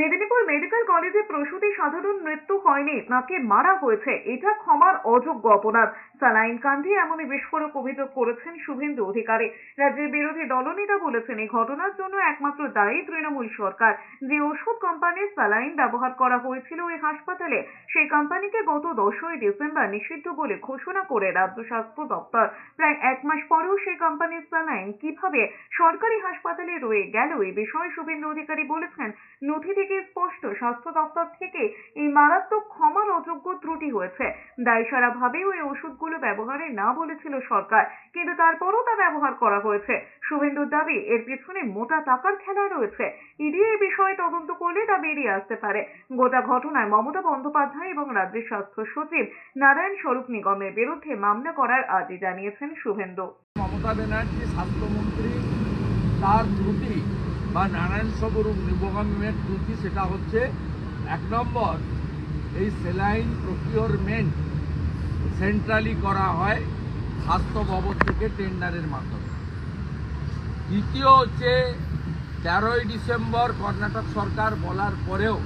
Medinipur medical কলেজে প্রসূতি সাধারণ মৃত্যু হয়নি, নাকি মারা হয়েছে, এটা ক্ষমার অযোগ্য অপরাধ। স্যালাইন কাণ্ডে এমনই বিস্ফোরক অভিযোগ করেছেন শুভেন্দু অধিকারী। রাজ্যের বিরোধী দলনেতা বলেছেন, এই ঘটনার জন্য একমাত্র দায়ী তৃণমূল সরকার। যে ওষুধ কোম্পানির স্যালাইন ব্যবহার করা হয়েছিল ওই হাসপাতালে, সেই কোম্পানিকে গত দশই ডিসেম্বর নিষিদ্ধ বলে ঘোষণা করে রাজ্য স্বাস্থ্য দপ্তর। প্রায় এক মাস পরেও সেই কোম্পানির স্যালাইন কীভাবে সরকারি হাসপাতালে রয়ে গেল এই বিষয়ে শুভেন্দু অধিকারী বলেছেন নথি থেকে স্পষ্ট স্বাস্থ্য দপ্তর থেকে এই মারাত্মক ক্ষমার অযোগ্য ত্রুটি হয়েছে। দায়সারা ভাবে ওই ওষুধগুলো ব্যবহারে না বলেছিল সরকার, কিন্তু তারপরও তা ব্যবহার করা হয়েছে। শুভেন্দুর দাবি, এর পিছনে মোটা টাকার খেলা রয়েছে। ইডি এই বিষয়ে তদন্ত করলে তা বেরিয়ে আসতে পারে। গোটা ঘটনায় মমতা বন্দ্যোপাধ্যায় এবং রাজ্যের স্বাস্থ্য সচিব নারায়ণ স্বরূপ নিগমের বিরুদ্ধে মামলা করার আর্জি জানিয়েছেন শুভেন্দু। মমতা ব্যানার্জি, স্বাস্থ্যমন্ত্রী, তার ত্রুটি বা নারায়ণ স্বরূপ নিগমের ত্রুটি সেটা হচ্ছে, এক নম্বর, এই সেলাইন প্রকিওরমেন্ট সেন্ট্রালি করা হয় স্বাস্থ্য ভবন থেকে টেন্ডারের মাধ্যমে। দ্বিতীয় হচ্ছে, তেরোই ডিসেম্বর কর্ণাটক সরকার বলার পরেও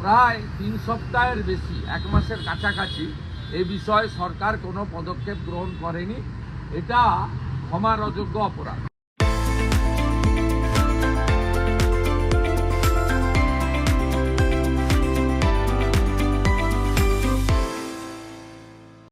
প্রায় তিন সপ্তাহের বেশি, এক মাসের কাছাকাছি এ বিষয়ে সরকার কোনো পদক্ষেপ গ্রহণ করেনি। এটা ক্ষমার অযোগ্য অপরাধ।